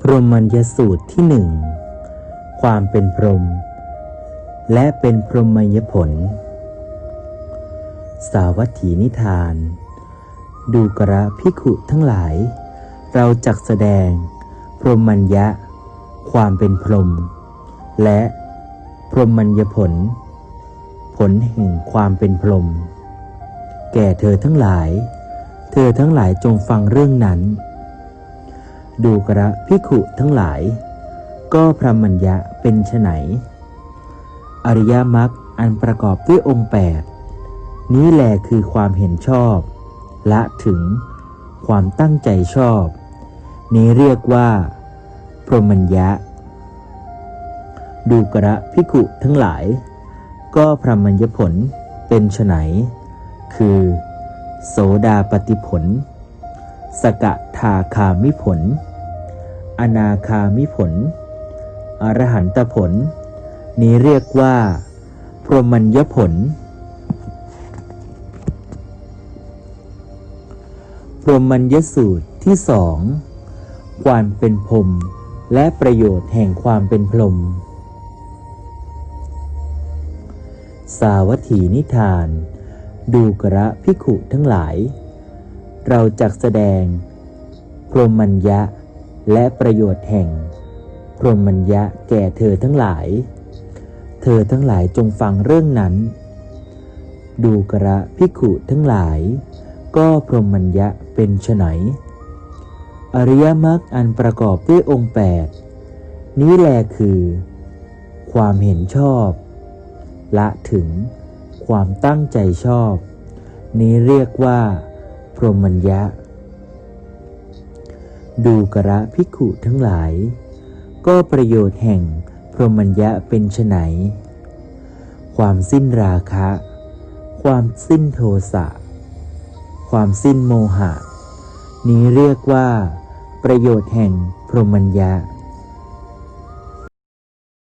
พรหมัญญสูตรที่หนึ่งความเป็นพรหมและเป็นพรหมัญญผล สาวัตถีนิทาน ดูกระพิขุทั้งหลาย เราจักแสดง พรหมัญญะ ความเป็นพรหมและพรหมัญญผล ผลแห่งความเป็นพรหมแก่เธอทั้งหลาย เธอทั้งหลายจงฟังเรื่องนั้น ดูกระพิขุทั้งหลาย ก็พระมัญญะเป็นไฉนอริยมรรคอันประกอบด้วยองค์แปดนี้แหละคือความเห็นชอบ ละถึงความตั้งใจชอบ นี้เรียกว่า พรหมัญญะ ดูกระพิขุทั้งหลาย ก็พระมัญญผลเป็นไฉนคือ โสดาปฏิผล สกทาคามิผล อนาคามิผล อรหันตผล นี้เรียกว่า พรหมัญญผล พรหมัญญสูตรที่สองความเป็นพรมและประโยชน์แห่งความเป็นพรมสาวัตถีนิทาน ดูกระพิขุทั้งหลาย เราจักแสดง พรหมัญญะ และประโยชน์แห่ง พรหมัญญะแก่เธอทั้งหลาย เธอทั้งหลายจงฟังเรื่องนั้น ดูกระพิขุทั้งหลาย ก็พรหมัญญะเป็นไฉนอริยมรรคอันประกอบด้วยองค์แปดนี้แลคือ ความเห็นชอบ ละถึงความตั้งใจชอบ นี้เรียกว่า พรหมัญญะ ดูกระพิกขุทั้งหลาย ก็ประโยชน์แห่งพรหมัญญะเป็นไฉนความสิ้นราคะ ความสิ้นโทสะ ความสิ้นโมหะ นี้เรียกว่า ประโยชน์แห่งพรหมัญญะ